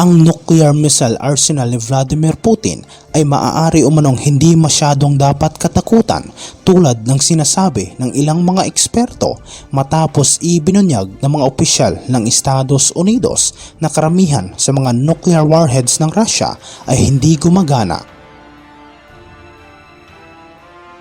ang nuclear missile arsenal ni Vladimir Putin ay maaari umanong hindi masyadong dapat katakutan tulad ng sinasabi ng ilang mga eksperto matapos ibinunyag ng mga opisyal ng Estados Unidos na karamihan sa mga nuclear warheads ng Russia ay hindi gumagana.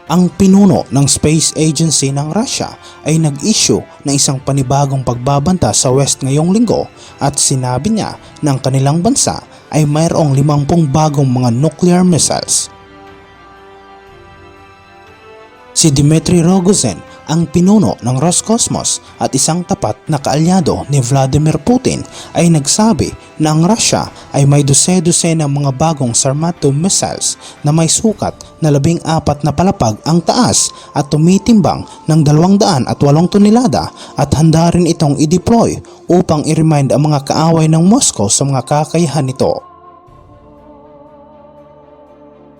Ang pinuno ng Space Agency ng Russia ay nag-issue ng isang panibagong pagbabanta sa West ngayong linggo at sinabi niya ang kanilang bansa ay mayroong 50 bagong mga nuclear missiles. Si Dmitry Rogozin ang pinuno ng Roscosmos at isang tapat na kaalyado ni Vladimir Putin ay nagsabi na ang Russia ay may dose-dose ng mga bagong Sarmato missiles na may sukat na labing apat na palapag ang taas at tumitimbang ng 208 tonelada at handa rin itong i-deploy upang i-remind ang mga kaaway ng Moscow sa mga kakayahan nito.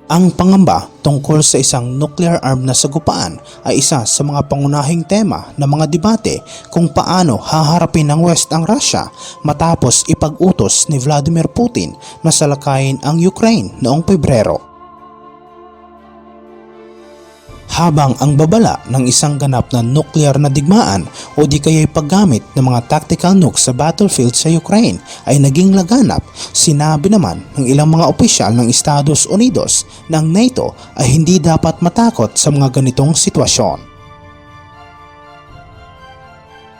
Ang pangamba tungkol sa isang nuclear arm na sagupaan ay isa sa mga pangunahing tema ng mga debate kung paano haharapin ng West ang Russia matapos ipag-utos ni Vladimir Putin na salakayin ang Ukraine noong Pebrero. Habang ang babala ng isang ganap na nuclear na digmaan o di kaya'y paggamit ng mga tactical nukes sa battlefield sa Ukraine ay naging laganap, sinabi naman ng ilang mga opisyal ng Estados Unidos na ang NATO ay hindi dapat matakot sa mga ganitong sitwasyon.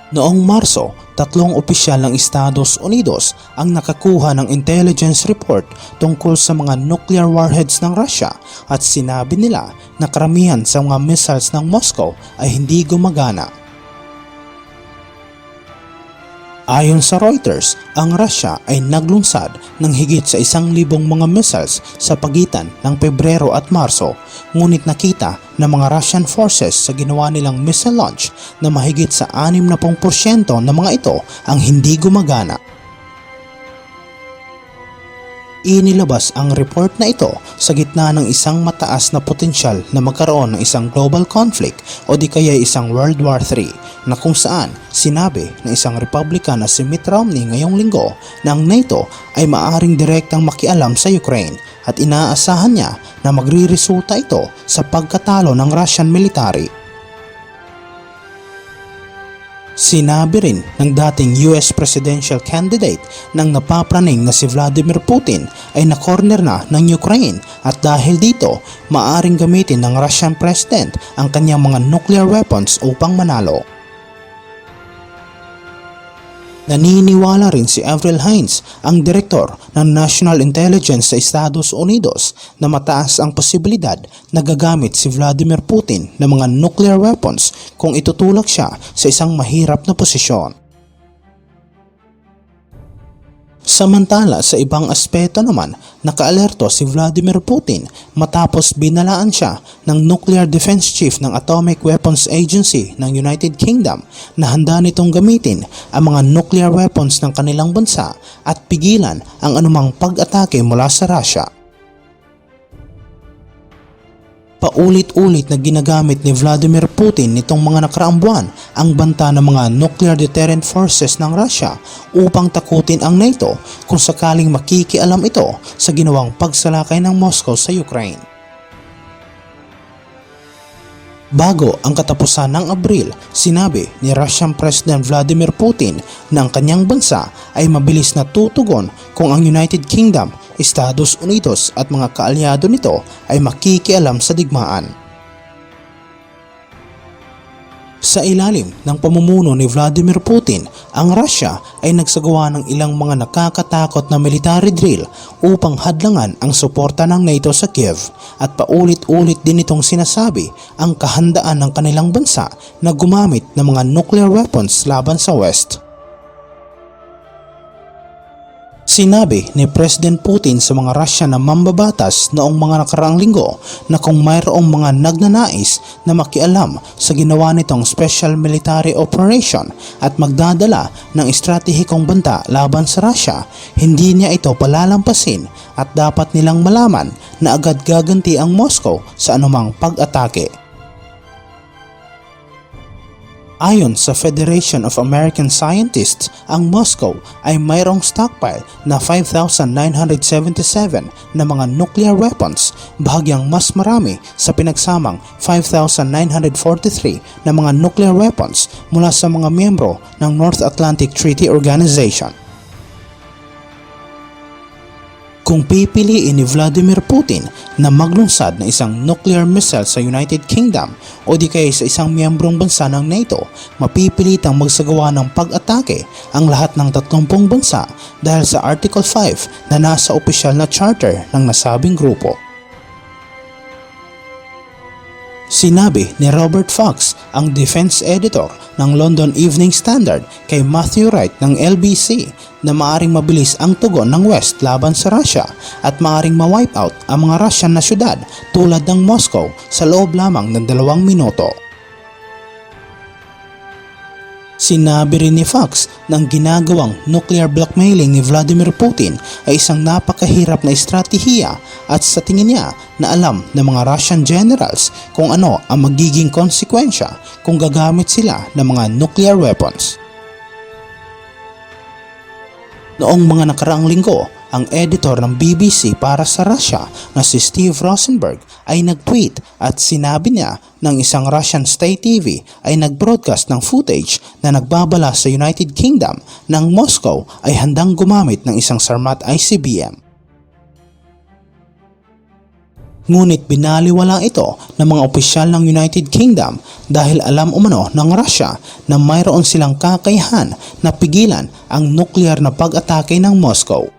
Noong Marso, tatlong opisyal ng Estados Unidos ang nakakuha ng intelligence report tungkol sa mga nuclear warheads ng Russia at sinabi nila na karamihan sa mga missiles ng Moscow ay hindi gumagana. Ayon sa Reuters, ang Russia ay naglunsad ng higit sa isang libong mga missiles sa pagitan ng Pebrero at Marso, ngunit nakita ng mga Russian forces sa ginawa nilang missile launch na mahigit sa 60% ng mga ito ang hindi gumagana. Inilabas ang report na ito sa gitna ng isang mataas na potensyal na magkaroon ng isang global conflict o di kaya isang World War III na kung saan sinabi ng isang Republican na si Mitt Romney ngayong linggo na ang NATO ay maaring direktang makialam sa Ukraine at inaasahan niya na magriresulta ito sa pagkatalo ng Russian military Sinabi rin ng dating US presidential candidate ng napapraning na si Vladimir Putin ay na-corner na ng Ukraine at dahil dito maaring gamitin ng Russian president ang kanyang mga nuclear weapons upang manalo. Naniniwala rin si Avril Haines, ang direktor ng National Intelligence sa Estados Unidos na mataas ang posibilidad na gagamit si Vladimir Putin ng mga nuclear weapons kung itutulak siya sa isang mahirap na posisyon. Samantala sa ibang aspeto naman, nakaalerto si Vladimir Putin matapos binalaan siya ng Nuclear Defense Chief ng Atomic Weapons Agency ng United Kingdom na handa nitong gamitin ang mga nuclear weapons ng kanilang bansa at pigilan ang anumang pag-atake mula sa Russia. Paulit-ulit na ginagamit ni Vladimir Putin nitong mga nakaraang buwan ang banta ng mga nuclear deterrent forces ng Russia upang takutin ang NATO kung sakaling makikialam ito sa ginawang pagsalakay ng Moscow sa Ukraine. Bago ang katapusan ng Abril, sinabi ni Russian President Vladimir Putin na ang kanyang bansa ay mabilis na tutugon kung ang United Kingdom, Estados Unidos at mga kaalyado nito ay makikialam sa digmaan. Sa ilalim ng pamumuno ni Vladimir Putin, ang Russia ay nagsagawa ng ilang mga nakakatakot na military drill upang hadlangan ang suporta ng NATO sa Kiev at paulit-ulit din itong sinasabi ang kahandaan ng kanilang bansa na gumamit ng mga nuclear weapons laban sa West. Sinabi ni President Putin sa mga Russia na mambabatas noong mga nakaraang linggo na kung mayroong mga nagnanais na makialam sa ginawa nitong special military operation at magdadala ng estratehikong banta laban sa Russia, hindi niya ito palalampasin at dapat nilang malaman na agad gaganti ang Moscow sa anumang pag-atake. Ayon sa Federation of American Scientists, ang Moscow ay mayroong stockpile na 5,977 na mga nuclear weapons, bahagyang mas marami sa pinagsamang 5,943 na mga nuclear weapons mula sa mga miyembro ng North Atlantic Treaty Organization. Kung pipiliin ni Vladimir Putin na maglunsad ng isang nuclear missile sa United Kingdom o di kaya sa isang miyembrong bansa ng NATO, mapipilitang magsagawa ng pag-atake ang lahat ng 30 bansa dahil sa Article 5 na nasa opisyal na charter ng nasabing grupo. Sinabi ni Robert Fox, ang defense editor ng London Evening Standard kay Matthew Wright ng LBC na maaring mabilis ang tugon ng West laban sa Russia at maaring ma-wipe out ang mga Russian na syudad tulad ng Moscow sa loob lamang ng dalawang minuto. Sinabi rin ni Fox na ang ginagawang nuclear blackmailing ni Vladimir Putin ay isang napakahirap na estratehiya at sa tingin niya na alam ng mga Russian generals kung ano ang magiging konsekwensya kung gagamit sila ng mga nuclear weapons. Noong mga nakaraang linggo, ang editor ng BBC para sa Russia na si Steve Rosenberg ay nag-tweet at sinabi niya ng isang Russian state TV ay nag-broadcast ng footage na nagbabala sa United Kingdom ng Moscow ay handang gumamit ng isang Sarmat ICBM. Ngunit binaliwala ito ng mga opisyal ng United Kingdom dahil alam umano ng Russia na mayroon silang kakayahan na pigilan ang nuklear na pag-atake ng Moscow.